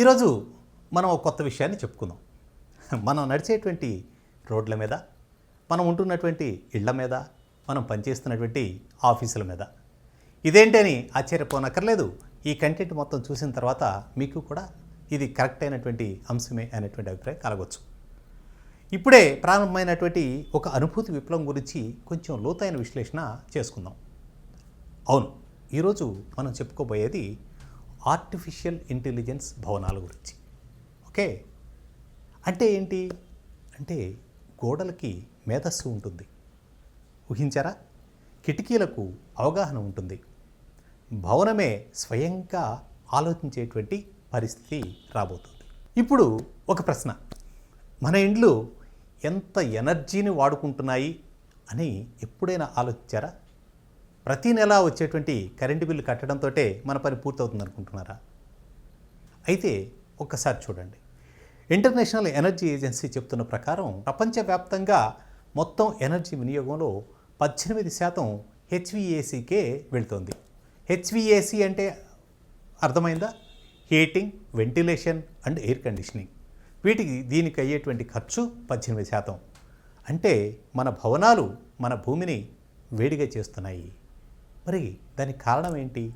ఈరోజు మనం ఒక కొత్త విషయాన్ని చెప్పుకుందాం. మనం నడిచేటువంటి రోడ్ల మీద మనం ఉంటున్నటువంటి ఇళ్ళ మీద మనం పనిచేస్తున్నటువంటి ఆఫీసుల మీద. ఇదేంటని ఆశ్చర్యపోనక్కర్లేదు. ఈ కంటెంట్ మొత్తం చూసిన తర్వాత మీకు కూడా ఇది కరెక్ట్ అయినటువంటి అంశమే అనేటువంటి అభిప్రాయం కలగవచ్చు ఇప్పుడే ప్రారంభమైనటువంటి ఒక అనుభూతి విప్లవం గురించి కొంచెం లోతైన విశ్లేషణ చేసుకుందాం. అవును ఈరోజు మనం చెప్పుకోబోయేది ఆర్టిఫిషియల్ ఇంటెలిజెన్స్ భవనాల గురించి. ఓకే? అంటే ఏంటి? అంటే గోడలకి మేధస్సు ఉంటుంది. ఊహించారా? కిటికీలకు అవగాహన ఉంటుంది. భవనమే స్వయంగా ఆలోచించేటువంటి పరిస్థితి రాబోతుంది. ఇప్పుడు ఒక ప్రశ్న. మన ఇండ్లు ఎంత ఎనర్జీని వాడుకుంటున్నాయి అని ఎప్పుడైనా ఆలోచించారా? ప్రతి నెల వచ్చేటువంటి కరెంటు బిల్లు కట్టడంతో మన పని పూర్తవుతుంది అనుకుంటున్నారా? అయితే ఒక్కసారి చూడండి. ఇంటర్నేషనల్ ఎనర్జీ ఏజెన్సీ చెప్తున్న ప్రకారం ప్రపంచవ్యాప్తంగా మొత్తం ఎనర్జీ వినియోగంలో పద్దెనిమిది శాతం హెచ్విఏసీకే వెళ్తుంది. హెచ్విఏసీ అంటే అర్థమైందా? Heating ventilation and air conditioning. వీటికి దీనికి అయ్యేటువంటి ఖర్చు పద్దెనిమిది శాతం. అంటే మన భవనాలు మన భూమిని వేడిగా చేస్తున్నాయి. మరి దానికి కారణం ఏంటి?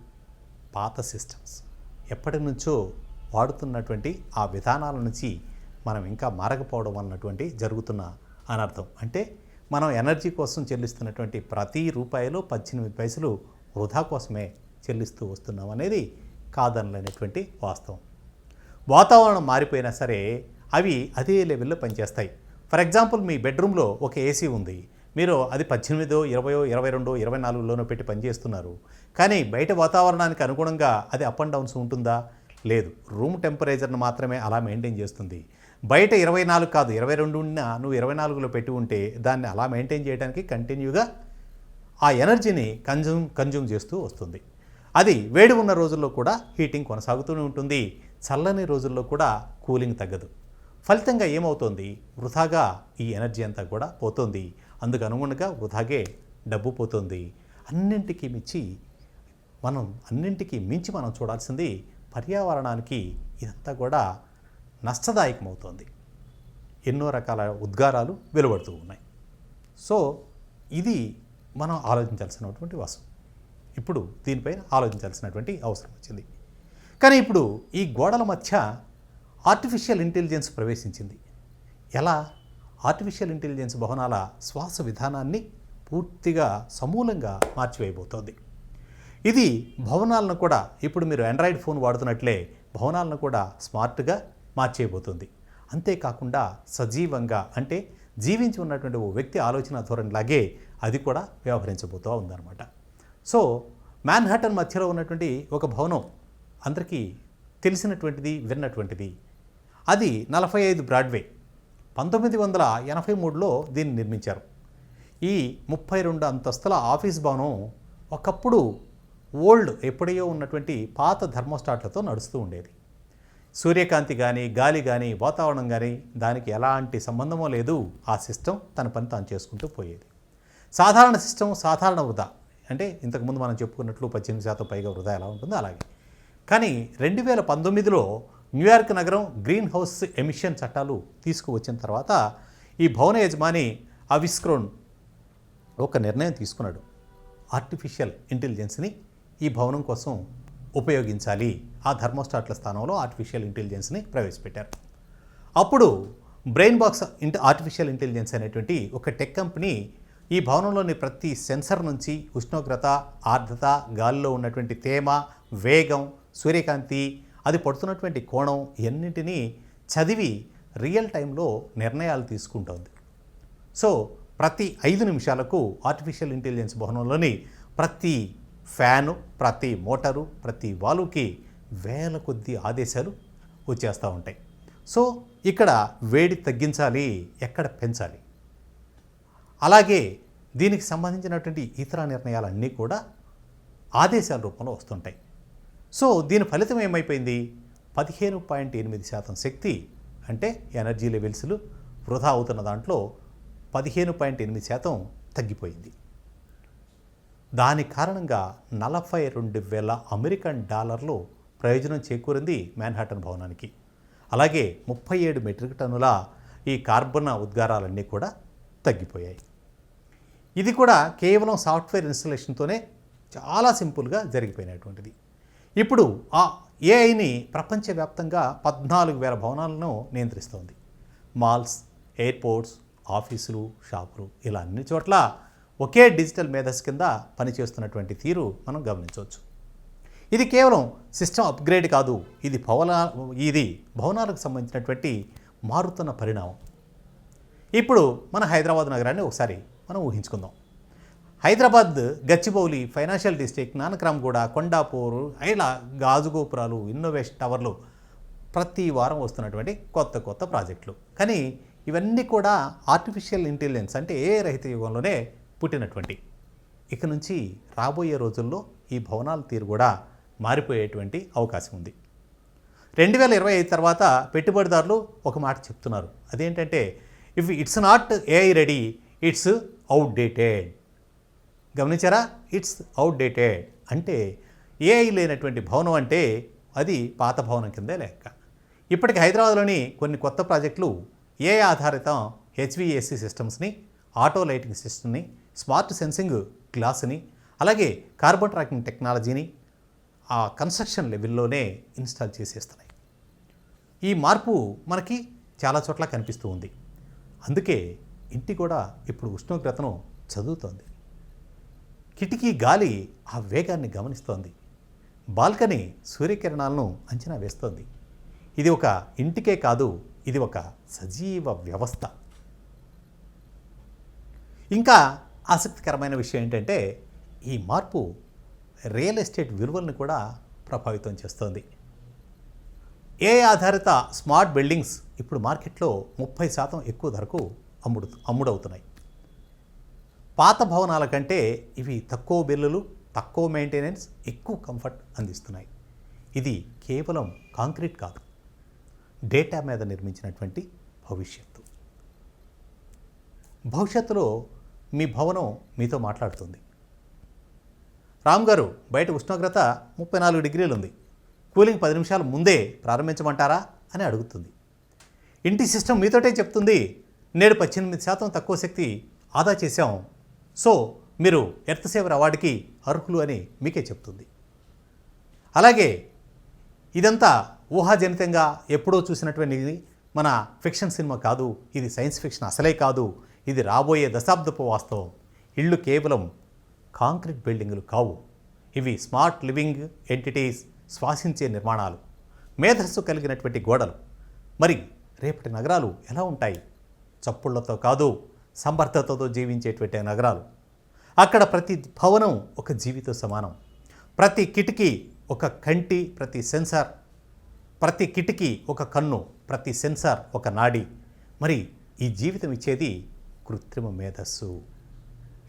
పాత సిస్టమ్స్. ఎప్పటి నుంచో వాడుతున్నటువంటి ఆ విధానాల నుంచి మనం ఇంకా మారకపోవడం అన్నటువంటి జరుగుతున్న అనర్థం. అంటే మనం ఎనర్జీ కోసం చెల్లిస్తున్నటువంటి ప్రతి రూపాయలు పద్దెనిమిది పైసలు వృధా కోసమే చెల్లిస్తూ వస్తున్నాం అనేది కాదనలేనటువంటి వాస్తవం. వాతావరణం మారిపోయినా సరే అవి అదే లెవెల్లో పనిచేస్తాయి. ఫర్ ఎగ్జాంపుల్ మీ బెడ్రూమ్లో ఒక ఏసీ ఉంది. మీరు అది పద్దెనిమిదో ఇరవయో ఇరవై రెండో ఇరవై నాలుగులోనో పెట్టి పనిచేస్తున్నారు. కానీ బయట వాతావరణానికి అనుగుణంగా అది అప్ అండ్ డౌన్స్ ఉంటుందా? లేదు. రూమ్ టెంపరేచర్ను మాత్రమే అలా మెయింటైన్ చేస్తుంది. బయట ఇరవై నాలుగు కాదు ఇరవై రెండు ఉన్నా నువ్వు ఇరవై నాలుగులో పెట్టి ఉంటే దాన్ని అలా మెయింటైన్ చేయడానికి కంటిన్యూగా ఆ ఎనర్జీని కన్జ్యూమ్ కన్జ్యూమ్ చేస్తూ వస్తుంది. అది వేడి ఉన్న రోజుల్లో కూడా హీటింగ్ కొనసాగుతూనే ఉంటుంది. చల్లని రోజుల్లో కూడా కూలింగ్ తగ్గదు. ఫలితంగా ఏమవుతోంది? వృధాగా ఈ ఎనర్జీ అంతా కూడా పోతుంది. అందుకు అనుగుణంగా వృధాగే డబ్బు పోతుంది. అన్నింటికి మించి మనం అన్నింటికి మించి మనం చూడాల్సింది పర్యావరణానికి ఇదంతా కూడా నష్టదాయకమవుతోంది. ఎన్నో రకాల ఉద్గారాలు వెలువడుతూ ఉన్నాయి. సో ఇది మనం ఆలోచించాల్సినటువంటి వసం ఇప్పుడు దీనిపైన ఆలోచించాల్సినటువంటి అవసరం వచ్చింది. కానీ ఇప్పుడు ఈ గోడల మధ్య ఆర్టిఫిషియల్ ఇంటెలిజెన్స్ ప్రవేశించింది. ఎలా? ఆర్టిఫిషియల్ ఇంటెలిజెన్స్ భవనాల శ్వాస విధానాన్ని పూర్తిగా సమూలంగా మార్చివేయబోతోంది. ఇది భవనాలను కూడా ఇప్పుడు మీరు ఆండ్రాయిడ్ ఫోన్ వాడుతున్నట్లే భవనాలను కూడా స్మార్ట్గా మార్చేయబోతుంది. అంతేకాకుండా సజీవంగా అంటే జీవించి ఉన్నటువంటి ఓ వ్యక్తి ఆలోచన ధోరణిలాగే అది కూడా వ్యవహరించబోతూ ఉందన్నమాట. సో మ్యాన్హాటన్ మధ్యలో ఉన్నటువంటి ఒక భవనం అందరికీ తెలిసినటువంటిది విన్నటువంటిది. అది నలభై ఐదు బ్రాడ్వే. పంతొమ్మిది వందల ఎనభై మూడులో దీన్ని నిర్మించారు. ఈ ముప్పై రెండు అంతస్తుల ఆఫీస్ భవనం ఒకప్పుడు ఓల్డ్ ఎప్పుడయో ఉన్నటువంటి పాత ధర్మోస్టాట్లతో నడుస్తూ ఉండేది. సూర్యకాంతి కానీ గాలి కానీ వాతావరణం కానీ దానికి ఎలాంటి సంబంధమో లేదు. ఆ సిస్టమ్ తన పని తాను చేసుకుంటూ పోయేది. సాధారణ సిస్టమ్ సాధారణ వృధా. అంటే ఇంతకుముందు మనం చెప్పుకున్నట్లు పద్దెనిమిది శాతం పైగా వృధా ఎలా ఉంటుందో అలాగే. కానీ రెండు వేల పంతొమ్మిదిలో న్యూయార్క్ నగరం గ్రీన్ హౌస్ ఎమిషన్ చట్టాలు తీసుకువచ్చిన తర్వాత ఈ భవన యజమాని అవిస్క్రోన్ ఒక నిర్ణయం తీసుకున్నాడు. ఆర్టిఫిషియల్ ఇంటెలిజెన్స్ని ఈ భవనం కోసం ఉపయోగించాలి. ఆ ధర్మోస్టాట్ల స్థానంలో ఆర్టిఫిషియల్ ఇంటెలిజెన్స్ని ప్రవేశపెట్టారు. అప్పుడు బ్రెయిన్ బాక్స్ ఇంట ఆర్టిఫిషియల్ ఇంటెలిజెన్స్ అనేటువంటి ఒక టెక్ కంపెనీ ఈ భవనంలోని ప్రతి సెన్సర్ నుంచి ఉష్ణోగ్రత ఆర్ద్రత గాలిలో ఉన్నటువంటి తేమ వేగం సూర్యకాంతి అది పడుతున్నటువంటి కోణం ఎన్నింటినీ చదివి రియల్ టైంలో నిర్ణయాలు తీసుకుంటోంది. సో ప్రతి ఐదు నిమిషాలకు ఆర్టిఫిషియల్ ఇంటెలిజెన్స్ భవనంలోని ప్రతి ఫ్యాను ప్రతి మోటారు ప్రతి వాలుకి వేల కొద్ది ఆదేశాలు వచ్చేస్తూ ఉంటాయి. సో ఇక్కడ వేడి తగ్గించాలి ఎక్కడ పెంచాలి. అలాగే దీనికి సంబంధించినటువంటి ఇతర నిర్ణయాలన్నీ కూడా ఆదేశాల రూపంలో వస్తుంటాయి. సో దీని ఫలితం ఏమైపోయింది? పదిహేను పాయింట్ ఎనిమిది శాతం శక్తి అంటే ఎనర్జీ లెవెల్స్లు వృధా అవుతున్న దాంట్లో పదిహేను పాయింట్ ఎనిమిది శాతం తగ్గిపోయింది. దాని కారణంగా నలభై రెండు వేల అమెరికన్ డాలర్లు ప్రయోజనం చేకూరింది మ్యాన్హాటన్ భవనానికి. అలాగే ముప్పై ఏడు మెట్రిక్ టన్నుల ఈ కార్బన్ ఉద్గారాలన్నీ కూడా తగ్గిపోయాయి. ఇది కూడా కేవలం సాఫ్ట్వేర్ ఇన్స్టలేషన్తోనే చాలా సింపుల్గా జరిగిపోయినటువంటిది. ఇప్పుడు ఆ ఏఐని ప్రపంచవ్యాప్తంగా పద్నాలుగు వేల భవనాలను నియంత్రిస్తోంది. మాల్స్ ఎయిర్పోర్ట్స్ ఆఫీసులు షాపులు ఇలా అన్ని చోట్ల ఒకే డిజిటల్ మేధస్ కింద పనిచేస్తున్నటువంటి తీరు మనం గమనించవచ్చు. ఇది కేవలం సిస్టమ్ అప్గ్రేడ్ కాదు ఇది భవన ఇది భవనాలకు సంబంధించినటువంటి మారుతున్న పరిణామం. ఇప్పుడు మన హైదరాబాద్ నగరాన్ని ఒకసారి మనం ఊహించుకుందాం. హైదరాబాద్ గచ్చిబౌలి ఫైనాన్షియల్ డిస్ట్రిక్ట్ నానక్రామ్గూడ కొండాపూర్ ఇలా గాజు గోపురాలు ఇన్నోవేషన్ టవర్లు ప్రతి వారం వస్తున్నటువంటి కొత్త కొత్త ప్రాజెక్టులు. కానీ ఇవన్నీ కూడా ఆర్టిఫిషియల్ ఇంటెలిజెన్స్ అంటే ఏ రహిత యుగంలోనే పుట్టినటువంటి. ఇక నుంచి రాబోయే రోజుల్లో ఈ భవనాల తీరు కూడా మారిపోయేటువంటి అవకాశం ఉంది. రెండు వేల ఇరవై ఐదు తర్వాత పెట్టుబడిదారులు ఒక మాట చెప్తున్నారు. అదేంటంటే if it's not AI ready it's outdated గమనించారా? ఇట్స్ అవుట్డేటెడ్ అంటే ఏఐ లేనటువంటి భవనం అంటే అది పాత భవనం కిందే లెక్క. ఇప్పటికి హైదరాబాద్లోని కొన్ని కొత్త ప్రాజెక్టులు ఏఐ ఆధారిత హెచ్విఏసి సిస్టమ్స్ని ఆటో లైటింగ్ సిస్టమ్ని స్మార్ట్ సెన్సింగ్ గ్లాస్ని అలాగే కార్బన్ ట్రాకింగ్ టెక్నాలజీని ఆ కన్స్ట్రక్షన్ లెవెల్లోనే ఇన్స్టాల్ చేసేస్తున్నాయి. ఈ మార్పు మనకి చాలా చోట్ల కనిపిస్తూ ఉంది. అందుకే ఇంటి కూడా ఇప్పుడు ఉష్ణోగ్రతను చదువుతోంది. కిటికీ గాలి ఆ వేగాన్ని గమనిస్తోంది. బాల్కనీ సూర్యకిరణాలను అంచనా వేస్తోంది. ఇది ఒక ఇంటికే కాదు ఇది ఒక సజీవ వ్యవస్థ. ఇంకా ఆసక్తికరమైన విషయం ఏంటంటే ఈ మార్పు రియల్ ఎస్టేట్ విలువలను కూడా ప్రభావితం చేస్తోంది. ఏ ఆధారిత స్మార్ట్ బిల్డింగ్స్ ఇప్పుడు మార్కెట్లో ముప్పై శాతం ఎక్కువ ధరకు అమ్ముడు అమ్ముడవుతున్నాయి. పాత భవనాల కంటే ఇవి తక్కువ బిల్లులు తక్కువ మెయింటెనెన్స్ ఎక్కువ కంఫర్ట్ అందిస్తున్నాయి. ఇది కేవలం కాంక్రీట్ కాదు డేటా మీద నిర్మించినటువంటి భవిష్యత్తు. భవిష్యత్తులో మీ భవనం మీతో మాట్లాడుతుంది. రామ్ గారు బయట ఉష్ణోగ్రత ముప్పై నాలుగు డిగ్రీలు ఉంది కూలింగ్ పది నిమిషాల ముందే ప్రారంభించమంటారా అని అడుగుతుంది. ఇంటి సిస్టమ్ మీతోటే చెప్తుంది నేడు పద్దెనిమిది శాతం తక్కువ శక్తి ఆదా చేశాం సో మీరు ఎర్త్ సేవర్ అవార్డుకి అర్హులు అని మీకే చెప్తుంది. అలాగే ఇదంతా ఊహాజనితంగా ఎప్పుడో చూసినటువంటిది మన ఫిక్షన్ సినిమా కాదు ఇది సైన్స్ ఫిక్షన్ అసలే కాదు ఇది రాబోయే దశాబ్దపు వాస్తవం. ఇళ్ళు కేవలం కాంక్రీట్ బిల్డింగులు కావు. ఇవి స్మార్ట్ లివింగ్ ఎంటిటీస్ శ్వాసించే నిర్మాణాలు. మేధస్సు కలిగినటువంటి గోడలు. మరి రేపటి నగరాలు ఎలా ఉంటాయి? చప్పుళ్ళతో కాదు సమర్థతతో జీవించేటువంటి నగరాలు. అక్కడ ప్రతి భవనం ఒక జీవిత సమానం. ప్రతి కిటికీ ఒక కంటి ప్రతి సెన్సార్. ప్రతి కిటికీ ఒక కన్ను ప్రతి సెన్సార్ ఒక నాడి. మరి ఈ జీవితం ఇచ్చేది కృత్రిమ మేధస్సు.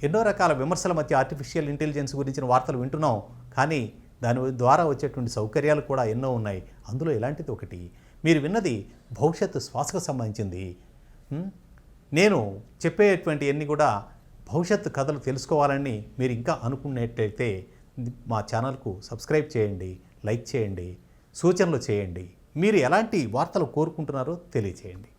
ఎన్నో రకాల విమర్శల మధ్య ఆర్టిఫిషియల్ ఇంటెలిజెన్స్ గురించిన వార్తలు వింటున్నాం. కానీ దాని ద్వారా వచ్చేటువంటి సౌకర్యాలు కూడా ఎన్నో ఉన్నాయి. అందులో ఇలాంటిది ఒకటి? మీరు విన్నది భవిష్యత్తు శ్వాసకు సంబంధించింది. నేను చెప్పేటువంటి అన్ని కూడా భవిష్యత్తు కథలు తెలుసుకోవాలని మీరు ఇంకా అనుకున్నట్టయితే మా ఛానల్కు సబ్స్క్రైబ్ చేయండి లైక్ చేయండి సూచనలు చేయండి. మీరు ఎలాంటి వార్తలు కోరుకుంటున్నారో తెలియచేయండి.